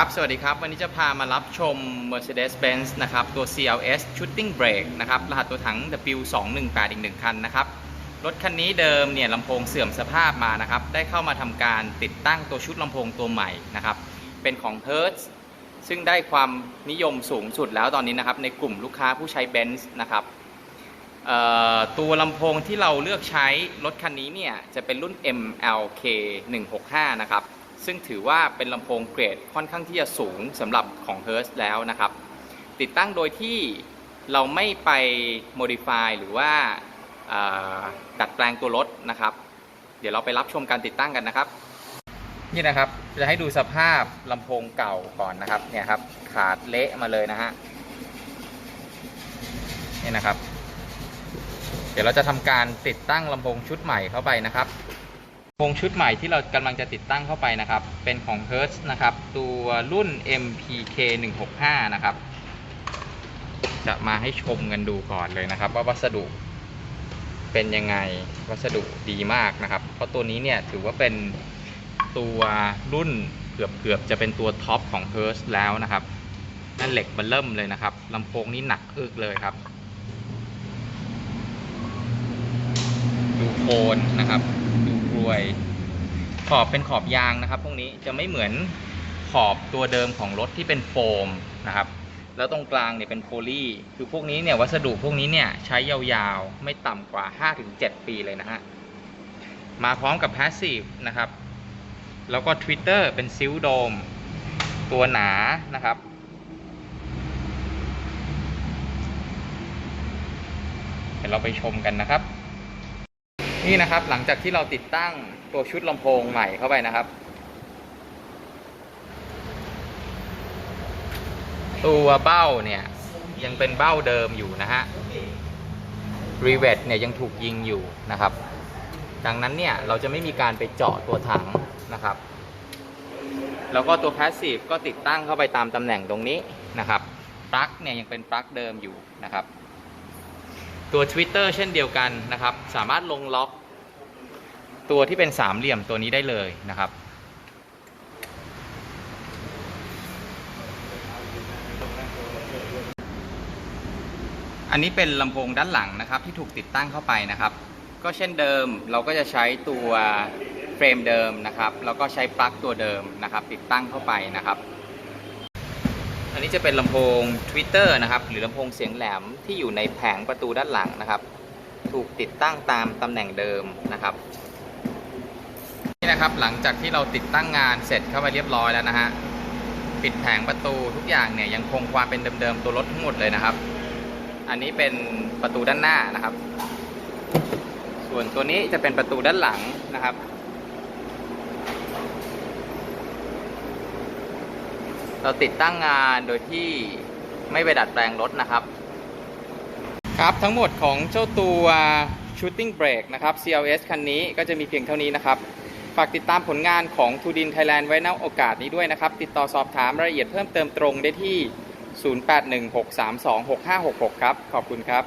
ครับ สวัสดีครับ วันนี้จะพามารับชม Mercedes-Benz นะครับ ตัว CLS Shooting Brake นะครับ รหัสตัวถัง W218 อีกหนึ่งคันนะครับ รถคันนี้เดิมเนี่ยลำโพงเสื่อมสภาพมานะครับ ได้เข้ามาทำการติดตั้งตัวชุดลำโพงตัวใหม่นะครับ เป็นของ Hertz ซึ่งได้ความนิยมสูงสุดแล้วตอนนี้นะครับ ในกลุ่มลูกค้าผู้ใช้ Benz นะครับตัวลำโพงที่เราเลือกใช้รถคันนี้เนี่ยจะเป็นรุ่น MLK 165 นะครับ ซึ่งถือว่าเป็นลำโพงเกรดค่อนข้างที่จะสูงสำหรับของ Hertz แล้วนะครับ ติดตั้งโดยที่เราไม่ไป modify หรือว่าดัดแปลงตัวรถนะครับ เดี๋ยวเราไปรับชมการติดตั้งกันนะครับ นี่นะครับจะให้ดูสภาพลำโพงเก่าก่อนนะครับเนี่ยครับขาดเละมาเลยนะฮะนี่นะครับ เดี๋ยวเราจะทำการติดตั้งลำโพงชุดใหม่เข้าไปนะครับ ลำโพงชุดใหม่ที่เรากำลังจะติดตั้งเข้าไปนะครับ เป็นของ Hertz นะครับ ตัวรุ่น MPK 165นะครับ จะมาให้ชมกันดูก่อนเลยนะครับ ว่าวัสดุเป็นยังไงวัสดุดีมากนะครับ เพราะตัวนี้เนี่ยถือว่าเป็นตัวรุ่นเกือบเกือบจะเป็นตัวท็อปของ Hertz แล้วนะครับนั่นเหล็กเบัลเริ่มเลยนะครับลำโพงนี้หนักอึกเลยครับ ดูโคนนะครับ วยขอบเป็นขอบยางนะครับ พวกนี้จะไม่เหมือนขอบตัวเดิมของรถที่เป็นโฟมนะครับ แล้วตรงกลางเนี่ยเป็นโพลีคือพวกนี้เนี่ยวัสดุพวกนี้เนี่ยใช้ยาวๆ ไม่ต่ำกว่า 5-7 ปีเลยนะฮะ มาพร้อมกับแพสซีฟนะครับ แล้วก็ Twitter เป็นซิลโดม ตัวหนานะครับ เดี๋ยวเราไปชมกันนะครับ นี่นะครับหลังจากที่เราติดตั้งตัวชุดลำโพงใหม่เข้าไปนะครับ ตัวเบ้าเนี่ยยังเป็นเบ้าเดิมอยู่นะฮะรีเวทเนี่ยยังถูกยิงอยู่นะครับ ดังนั้นเนี่ยเราจะไม่มีการไปเจาะตัวถังนะครับ แล้วก็ตัวแพสซีฟก็ติดตั้งเข้าไปตามตำแหน่งตรงนี้นะครับ ปลั๊กเนี่ยยังเป็นปลั๊กเดิมอยู่นะครับ ตัว Twitter เช่นเดียวกันนะครับ สามารถลงล็อก ตัวที่เป็นสามเหลี่ยมตัวนี้ได้เลยนะครับ อันนี้เป็นลำโพงด้านหลังนะครับ ที่ถูกติดตั้งเข้าไปนะครับ ก็เช่นเดิมเราก็จะใช้ตัวเฟรมเดิมนะครับ แล้วก็ใช้ปลั๊กตัวเดิมนะครับ ติดตั้งเข้าไปนะครับ อันนี้จะเป็นลำโพง Twitter นะครับ หรือลำโพงเสียงแหลมที่อยู่ในแผงประตูด้านหลังนะครับ ถูกติดตั้งตามตำแหน่งเดิมนะครับนี่นะครับหลังจากที่เราติดตั้งงานเสร็จเข้าไปเรียบร้อยแล้วนะฮะปิดแผงประตูทุกอย่างเนี่ยยังคงความเป็นเดิมๆตัวรถทั้งหมดเลยนะครับ อันนี้เป็นประตูด้านหน้านะครับ ส่วนตัวนี้จะเป็นประตูด้านหลังนะครับ เราติดตั้งงานโดยที่ไม่ไปดัดแปลงรถนะครับ ครับทั้งหมดของเจ้าตัว Shooting Brake นะครับ CLS คันนี้ก็จะมีเพียงเท่านี้นะครับ ฝากติดตามผลงานของทูดินไทยแลนด์ไว้ณโอกาสนี้ด้วยนะครับ ติดต่อสอบถามรายละเอียดเพิ่มเติมตรงได้ที่ 0816326566 ครับ ขอบคุณครับ